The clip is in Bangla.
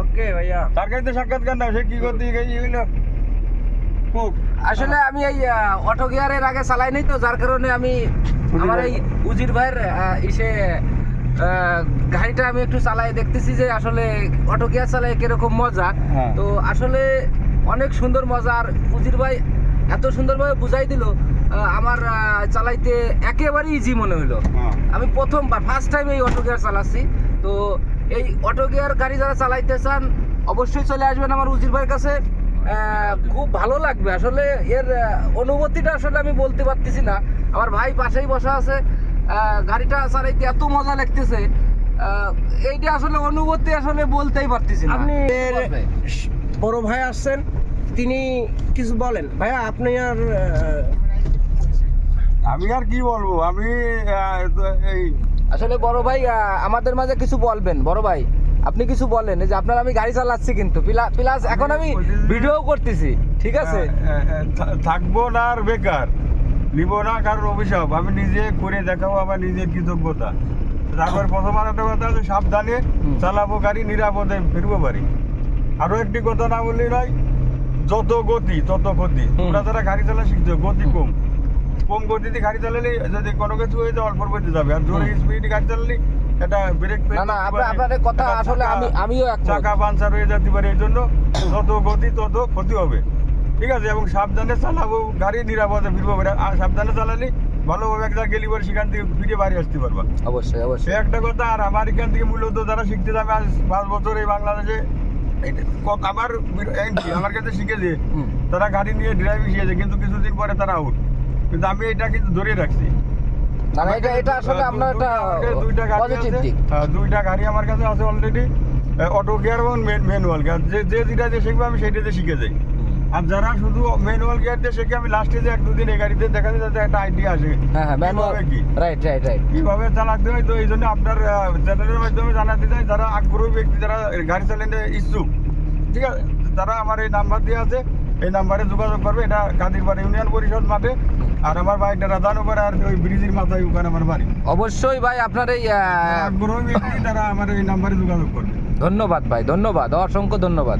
ওকে ভাইয়া। তার কাছে সাক্ষাৎকার না সে কি করতে গেছিল আসলে আমি এই অটো গিয়ারের আগে চালাই নাই তো যার কারণে আমি আমার এই উজির ভাইয়ের ইসে গাড়িটা আমি একটু চালাই দেখতেছি যে আসলে অটো গিয়ার চালাই কীরকম মজা। হ্যাঁ। তো আসলে অনেক সুন্দর মজা আর উজির ভাই এত সুন্দরভাবে বুঝাই দিল আমার চালাইতে একেবারে ইজি মনে হলো হ্যাঁ। আমি প্রথমবার ফার্স্ট টাইম এই অটো গিয়ার চালাচ্ছি। তো এই অটো গিয়ার গাড়ি যারা চালাইতে চান অবশ্যই চলে আসবেন আমার উজির ভাইয়ের কাছে। খুব ভালো লাগবে। আসলে এর অনুভূতিটা আসলে আমি বলতে পারতেছি না। আমার ভাই পাশেই বসা আছে। গাড়িটা চালাইতে এত মজা লাগতেছে। এইটা আসলে অনুভূতি আসলে বলতেই পারতেছি না। আপনি। বড় ভাই আসছেন তিনি কিছু বলেন। ভাইয়া আপনি আর আমি আর কি বলব? আমি আসলে বড় ভাই আমাদের মাঝে কিছু বলবেন। বড় ভাই আপনি কিছু বলেন। এই যে আপনার আমি গাড়ি চালাচ্ছি কিন্তু। প্লাস এখন আমি ভিডিও করতেছি ঠিক আছে? আহ, আহ, থা- থাকব না আর বেকার। নিব না কারোর অভিশাপ। আমি নিজে করে দেখাবো আমার নিজের কৃতজ্ঞতা। তারপর প্রথম আর একটা কথা আছে সাবধানে চালাবো গাড়ি নিরাপদে ফিরবো পারি আরও একটি কথা না বললেই নয় যত গতি তত ক্ষতি। হুম। তোমরা যারা গাড়ি চালা শিখছো গতি কম। কম গতিতে গাড়ি চালালে যদি কোনো কিছু হয়ে যায় অল্প গতি যাবে। আর জোরে স্পিডে গাড়ি চালালে এটা ব্রেক না না আপনার আপনাদের কথা আসলে আমি আমিও একমত। চাকা পাঞ্চার হয়ে যেতে পারে এই জন্য যত গতি তত ক্ষতি হবে। ঠিক আছে এবং সাবধানে চালাবো গাড়ি নিরাপদে ফিরবো। আর সাবধানে চালালে ভালোভাবে একটা গেলি পরে সেখান থেকে ফিরে বাড়ি আসতে পারবা। অবশ্যই অবশ্যই। একটা কথা আর আমার এখান থেকে মূলত যারা শিখতে যাবে আজ পাঁচ বছর এই বাংলাদেশে আমার আমার কাছে শিখেছে। তারা গাড়ি নিয়ে ড্রাইভিং শিখেছে কিন্তু কিছুদিন পরে তারা আউট কিন্তু আমি এটা কিন্তু ধরে রাখছি। না না এটা এটা আসলে আপনার একটা দুইটা- গাড়ি আছে। দুইটা গাড়ি আমার কাছে আছে অলরেডি অটো গিয়ার এবং ম্যানুয়াল গিয়ার যে যে যেটা দিয়ে শিখবে আমি সেইটাতে শিখে যাই। আর যারা শুধু ম্যানুয়াল গিয়ার দিয়ে শিখে আমি লাস্টে যে এক দুদিন এই গাড়িতে দেখা যায় যাতে একটা আইডিয়া আসে। হ্যাঁ হ্যাঁ ম্যানুয়াল কীভাবে কি? রাইট রাইট রাইট কীভাবে চালাতে হয়? তো এই জন্য আপনার চ্যানেলের মাধ্যমে জানাতে চাই যারা আগ্রহী ব্যক্তি যারা গাড়ি চালাতে ইচ্ছুক ঠিক আছে? তারা আমার এই নাম্বার দিয়ে আছে এই নাম্বারে যোগাযোগ করবে। এটা কাদিরপাড়া ইউনিয়ন পরিষদ মাঠে। আর আমার বাড়িটা রাধানগর আর ওই ব্রিজের মাথায় ওখানে আমার বাড়ি। অবশ্যই ভাই আপনার এই তারা আমার এই নাম্বারে যোগাযোগ করবে। ধন্যবাদ ভাই ধন্যবাদ অসংখ্য ধন্যবাদ।